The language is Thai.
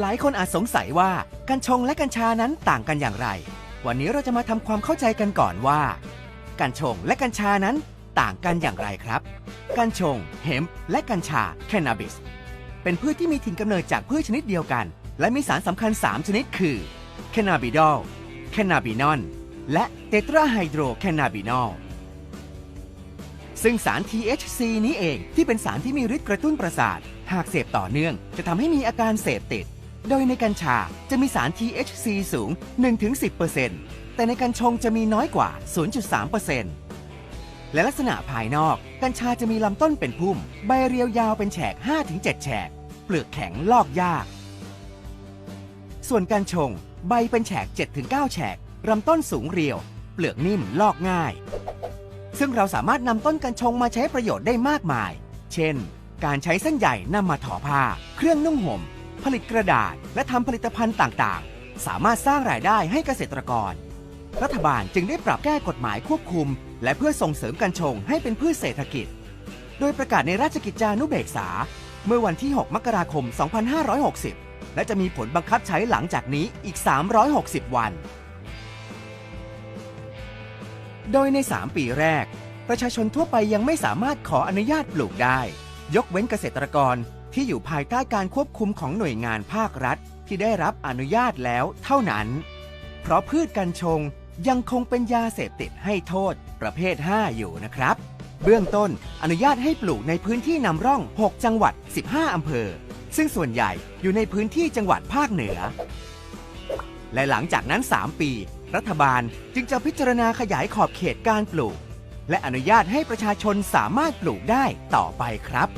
หลายคนอาจสงสัยว่ากัญชงและกัญชานั้นต่างกันอย่างไร วันนี้เราจะมาทำความเข้าใจกันก่อนว่า กัญชงและกัญชานั้นต่างกันอย่างไรครับ กัญชง เฮมและกัญชาแคนาบิส เป็นพืชที่มีถิ่นกำเนิดจากพืชชนิดเดียวกัน และมีสารสำคัญ 3 ชนิดคือแคนาบิดอลแคนาบินอลและเตตราไฮโดรแคนาบินอลซึ่งสาร THC นี้เองที่เป็นสารที่มีฤทธิ์กระตุ้นประสาท หากเสพต่อเนื่อง จะทำให้มีอาการเสพติด โดยในกัญชาจะมีสาร THC สูง 1-10%แต่ในกัญชงจะมีน้อยกว่า 0.3%และลักษณะภายนอก กัญชาจะมีลำต้นเป็นพุ่ม ใบเรียวยาวเป็นแฉก 5-7 แฉก เปลือกแข็งลอกยาก ส่วนกัญชง ใบเป็นแฉก 7-9 แฉกลำต้นสูงเรียว เปลือกนิ่มลอกง่าย ซึ่งเราสามารถนำต้นกัญชงมาใช้ประโยชน์ได้มากมาย เช่น การใช้เส้นใหญ่นำมาทอผ้า เครื่องนุ่งห่ม ผลิตกระดาษ และทำผลิตภัณฑ์ต่างๆ สามารถสร้างรายได้ให้เกษตรกร รัฐบาลจึงได้ปรับแก้กฎหมายควบคุม และเพื่อส่งเสริมกัญชงให้เป็นพืชเศรษฐกิจ โดยประกาศในราชกิจจานุเบกษา เมื่อวันที่ 6 มกราคม 2560 และจะมีผลบังคับใช้หลังจากนี้อีก 360 วัน โดยใน 3 ปีแรก ประชาชนทั่วไปยังไม่สามารถขออนุญาตปลูกได้ ยกเว้นเกษตรกร ที่อยู่ภายใต้การควบคุมของหน่วยงานภาครัฐ ที่ได้รับอนุญาตแล้วเท่านั้น เพราะพืชกัญชงยังคงเป็นยาเสพติดให้โทษประเภท 5 อยู่นะครับ เบื้องต้นอนุญาตให้ปลูกในพื้นที่นำร่อง 6 จังหวัด 15 อำเภอ ซึ่งส่วนใหญ่อยู่ในพื้นที่จังหวัดภาคเหนือ และหลังจากนั้น 3 ปี รัฐบาลจึงจะพิจารณาขยายขอบเขตการปลูก และอนุญาตให้ประชาชนสามารถปลูกได้ต่อไปครับ